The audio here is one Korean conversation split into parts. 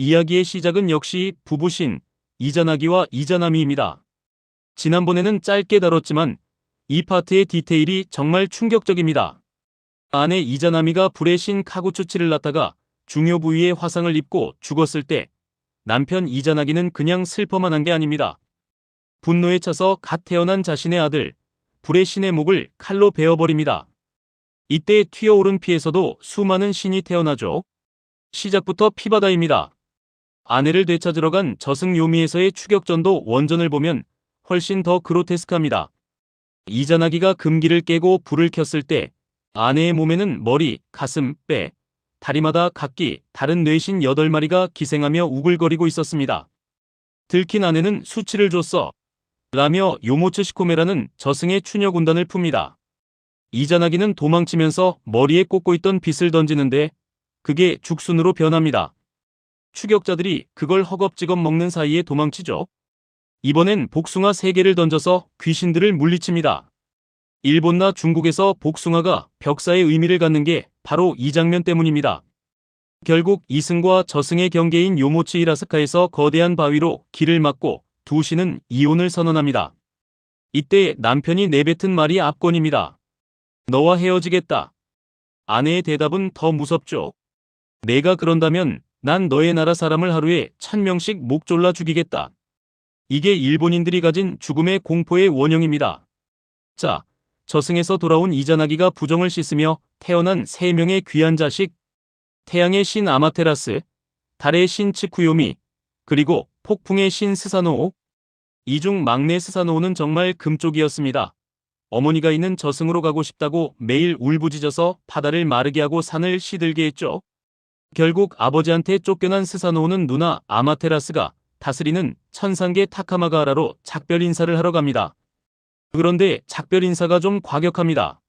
이야기의 시작은 역시 부부신 이자나기와 이자나미입니다. 지난번에는 짧게 다뤘지만 이 파트의 디테일이 정말 충격적입니다. 아내 이자나미가 불의 신 카구추치를 낳다가 중요 부위에 화상을 입고 죽었을 때 남편 이자나기는 그냥 슬퍼만 한 게 아닙니다. 분노에 차서 갓 태어난 자신의 아들 불의 신의 목을 칼로 베어버립니다. 이때 튀어오른 피에서도 수많은 신이 태어나죠. 시작부터 피바다입니다. 아내를 되찾으러 간 저승 요미에서의 추격전도 원전을 보면 훨씬 더 그로테스크합니다. 이자나기가 금기를 깨고 불을 켰을 때 아내의 몸에는 머리, 가슴, 뼈, 다리마다 각기 다른 뇌신 8마리가 기생하며 우글거리고 있었습니다. 들킨 아내는 수치를 줬어. 라며 요모츠 시코메라는 저승의 추녀 군단을 풉니다. 이자나기는 도망치면서 머리에 꽂고 있던 빗을 던지는데 그게 죽순으로 변합니다. 추격자들이 그걸 허겁지겁 먹는 사이에 도망치죠. 이번엔 복숭아 3개를 던져서 귀신들을 물리칩니다. 일본나 중국에서 복숭아가 벽사의 의미를 갖는 게 바로 이 장면 때문입니다. 결국 이승과 저승의 경계인 요모치 히라스카에서 거대한 바위로 길을 막고 두 신은 이혼을 선언합니다. 이때 남편이 내뱉은 말이 압권입니다. 너와 헤어지겠다. 아내의 대답은 더 무섭죠. 내가 그런다면 난 너의 나라 사람을 하루에 천 명씩 목 졸라 죽이겠다. 이게 일본인들이 가진 죽음의 공포의 원형입니다. 자, 저승에서 돌아온 이자나기가 부정을 씻으며 태어난 세 명의 귀한 자식, 태양의 신 아마테라스, 달의 신 츠쿠요미, 그리고 폭풍의 신 스사노오. 이 중 막내 스사노오는 정말 금쪽이었습니다. 어머니가 있는 저승으로 가고 싶다고 매일 울부짖어서 바다를 마르게 하고 산을 시들게 했죠. 결국 아버지한테 쫓겨난 스사노오는 누나 아마테라스가 다스리는 천상계 타카마가하라로 작별 인사를 하러 갑니다. 그런데 작별 인사가 좀 과격합니다.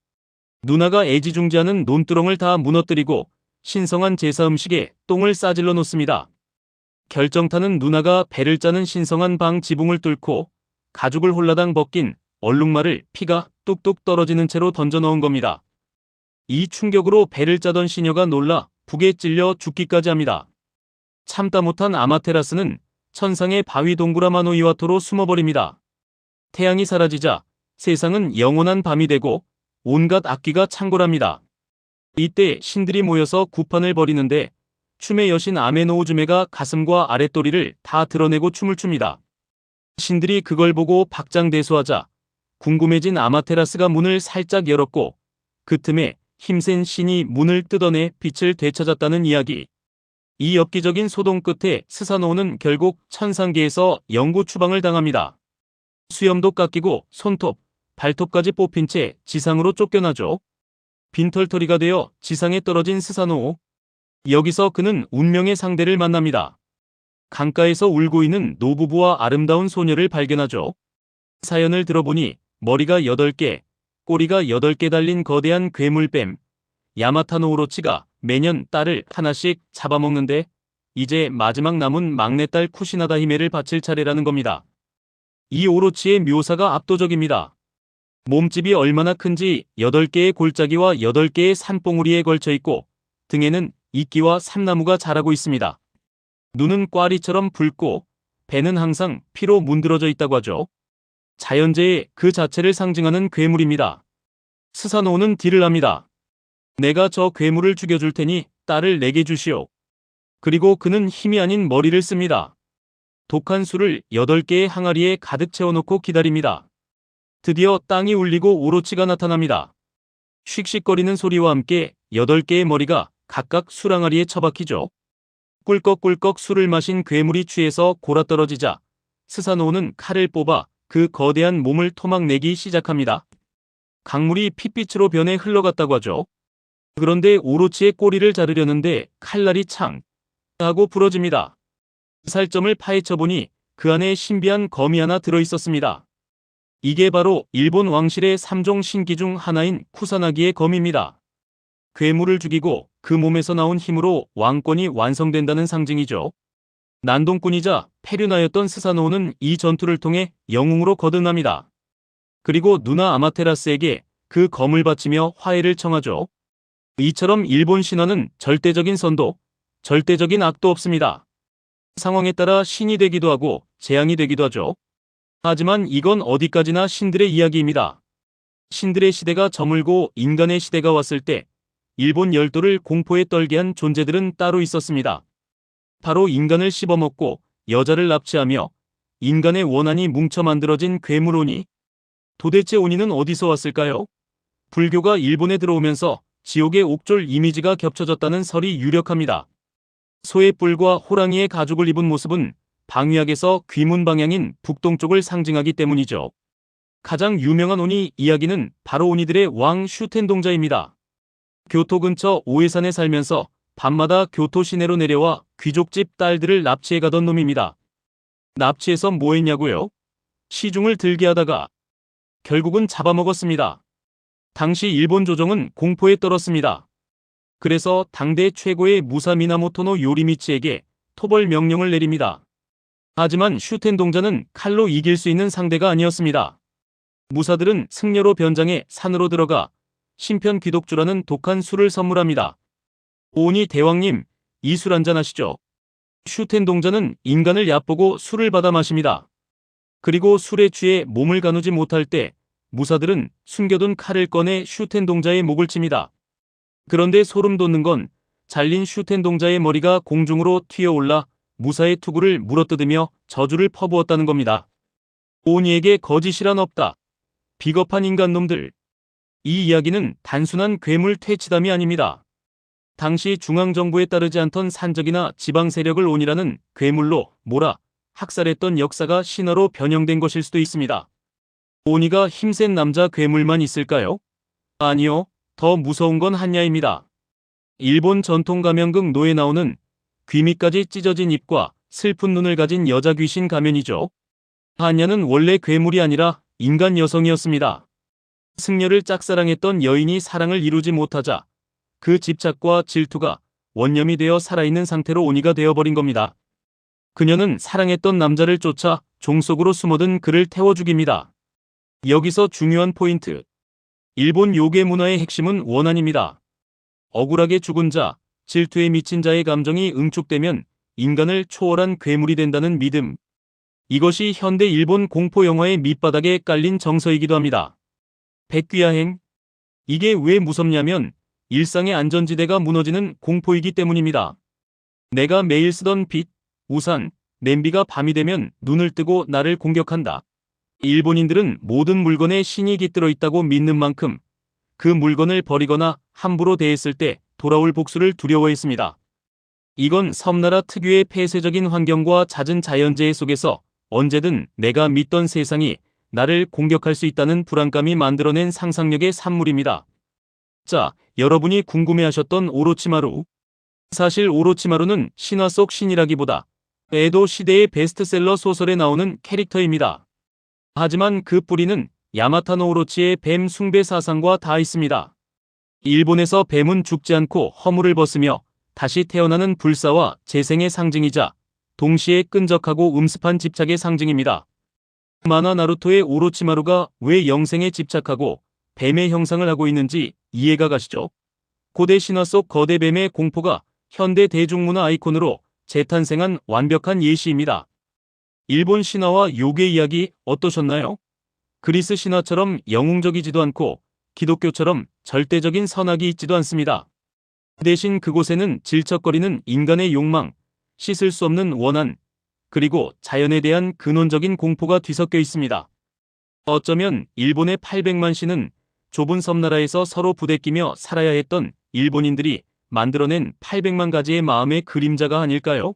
누나가 애지중지하는 논두렁을 다 무너뜨리고 신성한 제사 음식에 똥을 싸질러 놓습니다. 결정타는 누나가 배를 짜는 신성한 방 지붕을 뚫고 가죽을 홀라당 벗긴 얼룩말을 피가 뚝뚝 떨어지는 채로 던져 넣은 겁니다. 이 충격으로 배를 짜던 시녀가 놀라 북에 찔려 죽기까지 합니다. 참다 못한 아마테라스는 천상의 바위 동그라마노 이와토로 숨어버립니다. 태양이 사라지자 세상은 영원한 밤이 되고 온갖 악기가 창궐합니다. 이때 신들이 모여서 구판을 벌이는데 춤의 여신 아메노우즈메가 가슴과 아랫도리를 다 드러내고 춤을 춥니다. 신들이 그걸 보고 박장대소하자 궁금해진 아마테라스가 문을 살짝 열었고 그 틈에 힘센 신이 문을 뜯어내 빛을 되찾았다는 이야기. 이 엽기적인 소동 끝에 스사노는 결국 천상계에서 영구 추방을 당합니다. 수염도 깎이고 손톱, 발톱까지 뽑힌 채 지상으로 쫓겨나죠. 빈털터리가 되어 지상에 떨어진 스사노. 여기서 그는 운명의 상대를 만납니다. 강가에서 울고 있는 노부부와 아름다운 소녀를 발견하죠. 사연을 들어보니 머리가 8개, 꼬리가 8개 달린 거대한 괴물뱀, 야마타노 오로치가 매년 딸을 하나씩 잡아먹는데 이제 마지막 남은 막내딸 쿠시나다 히메를 바칠 차례라는 겁니다. 이 오로치의 묘사가 압도적입니다. 몸집이 얼마나 큰지 8개의 골짜기와 8개의 산봉우리에 걸쳐 있고 등에는 이끼와 삼나무가 자라고 있습니다. 눈은 꽈리처럼 붉고 배는 항상 피로 문드러져 있다고 하죠. 자연재해 그 자체를 상징하는 괴물입니다. 스사노는 딜을 합니다. 내가 저 괴물을 죽여줄 테니 딸을 내게 주시오. 그리고 그는 힘이 아닌 머리를 씁니다. 독한 술을 8개의 항아리에 가득 채워놓고 기다립니다. 드디어 땅이 울리고 오로치가 나타납니다. 씩씩거리는 소리와 함께 8개의 머리가 각각 술항아리에 처박히죠. 꿀꺽꿀꺽 술을 마신 괴물이 취해서 골아떨어지자 스사노는 칼을 뽑아 그 거대한 몸을 토막내기 시작합니다. 강물이 핏빛으로 변해 흘러갔다고 하죠. 그런데 오로치의 꼬리를 자르려는데 칼날이 창 하고 부러집니다. 살점을 파헤쳐보니 그 안에 신비한 검이 하나 들어있었습니다. 이게 바로 일본 왕실의 3종 신기 중 하나인 쿠사나기의 검입니다. 괴물을 죽이고 그 몸에서 나온 힘으로 왕권이 완성된다는 상징이죠. 난동꾼이자 페류나였던 스사노는 이 전투를 통해 영웅으로 거듭납니다. 그리고 누나 아마테라스에게 그 검을 바치며 화해를 청하죠. 이처럼 일본 신화는 절대적인 선도, 절대적인 악도 없습니다. 상황에 따라 신이 되기도 하고 재앙이 되기도 하죠. 하지만 이건 어디까지나 신들의 이야기입니다. 신들의 시대가 저물고 인간의 시대가 왔을 때 일본 열도를 공포에 떨게 한 존재들은 따로 있었습니다. 바로 인간을 씹어먹고 여자를 납치하며 인간의 원한이 뭉쳐 만들어진 괴물오니 도대체 오니는 어디서 왔을까요? 불교가 일본에 들어오면서 지옥의 옥졸 이미지가 겹쳐졌다는 설이 유력합니다. 소의 뿔과 호랑이의 가죽을 입은 모습은 방위학에서 귀문 방향인 북동쪽을 상징하기 때문이죠. 가장 유명한 오니 이야기는 바로 오니들의 왕 슈텐동자입니다. 교토 근처 오해산에 살면서 밤마다 교토 시내로 내려와 귀족집 딸들을 납치해 가던 놈입니다. 납치해서 뭐 했냐고요? 시중을 들게 하다가 결국은 잡아먹었습니다. 당시 일본 조정은 공포에 떨었습니다. 그래서 당대 최고의 무사 미나모토노 요리미치에게 토벌 명령을 내립니다. 하지만 슈텐 동자는 칼로 이길 수 있는 상대가 아니었습니다. 무사들은 승려로 변장해 산으로 들어가 신편 귀독주라는 독한 술을 선물합니다. 오니 대왕님, 이 술 한잔 하시죠. 슈텐동자는 인간을 얕보고 술을 받아 마십니다. 그리고 술에 취해 몸을 가누지 못할 때 무사들은 숨겨둔 칼을 꺼내 슈텐동자의 목을 칩니다. 그런데 소름 돋는 건 잘린 슈텐동자의 머리가 공중으로 튀어올라 무사의 투구를 물어뜯으며 저주를 퍼부었다는 겁니다. 오니에게 거짓이란 없다. 비겁한 인간놈들. 이 이야기는 단순한 괴물 퇴치담이 아닙니다. 당시 중앙정부에 따르지 않던 산적이나 지방 세력을 온이라는 괴물로 몰아 학살했던 역사가 신화로 변형된 것일 수도 있습니다. 오니가 힘센 남자 괴물만 있을까요? 아니요. 더 무서운 건 한야입니다. 일본 전통 가면극 노에 나오는 귀 밑까지 찢어진 입과 슬픈 눈을 가진 여자 귀신 가면이죠. 한야는 원래 괴물이 아니라 인간 여성이었습니다. 승려를 짝사랑했던 여인이 사랑을 이루지 못하자 그 집착과 질투가 원념이 되어 살아있는 상태로 오니가 되어버린 겁니다. 그녀는 사랑했던 남자를 쫓아 종속으로 숨어든 그를 태워 죽입니다. 여기서 중요한 포인트. 일본 요괴 문화의 핵심은 원한입니다. 억울하게 죽은 자, 질투에 미친 자의 감정이 응축되면 인간을 초월한 괴물이 된다는 믿음. 이것이 현대 일본 공포 영화의 밑바닥에 깔린 정서이기도 합니다. 백귀야행. 이게 왜 무섭냐면 일상의 안전지대가 무너지는 공포이기 때문입니다. 내가 매일 쓰던 빛, 우산, 냄비가 밤이 되면 눈을 뜨고 나를 공격한다. 일본인들은 모든 물건에 신이 깃들어 있다고 믿는 만큼 그 물건을 버리거나 함부로 대했을 때 돌아올 복수를 두려워했습니다. 이건 섬나라 특유의 폐쇄적인 환경과 잦은 자연재해 속에서 언제든 내가 믿던 세상이 나를 공격할 수 있다는 불안감이 만들어낸 상상력의 산물입니다. 자, 여러분이 궁금해하셨던 오로치마루. 사실 오로치마루는 신화 속 신이라기보다 에도 시대의 베스트셀러 소설에 나오는 캐릭터입니다. 하지만 그 뿌리는 야마타노 오로치의 뱀 숭배 사상과 다 있습니다. 일본에서 뱀은 죽지 않고 허물을 벗으며 다시 태어나는 불사와 재생의 상징이자 동시에 끈적하고 음습한 집착의 상징입니다. 만화 나루토의 오로치마루가 왜 영생에 집착하고 뱀의 형상을 하고 있는지 이해가 가시죠? 고대 신화 속 거대 뱀의 공포가 현대 대중문화 아이콘으로 재탄생한 완벽한 예시입니다. 일본 신화와 요괴 이야기 어떠셨나요? 그리스 신화처럼 영웅적이지도 않고 기독교처럼 절대적인 선악이 있지도 않습니다. 대신 그곳에는 질척거리는 인간의 욕망, 씻을 수 없는 원한, 그리고 자연에 대한 근원적인 공포가 뒤섞여 있습니다. 어쩌면 일본의 800만 시는 좁은 섬나라에서 서로 부대끼며 살아야 했던 일본인들이 만들어낸 800만 가지의 마음의 그림자가 아닐까요?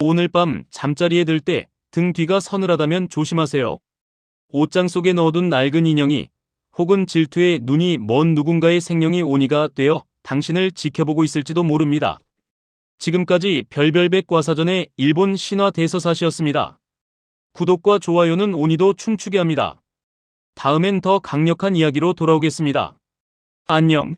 오늘 밤 잠자리에 들 때 등 뒤가 서늘하다면 조심하세요. 옷장 속에 넣어둔 낡은 인형이 혹은 질투에 눈이 먼 누군가의 생명이 온이가 되어 당신을 지켜보고 있을지도 모릅니다. 지금까지 별별백 과사전의 일본 신화 대서사시였습니다. 구독과 좋아요는 온이도 춤추게 합니다. 다음엔 더 강력한 이야기로 돌아오겠습니다. 안녕.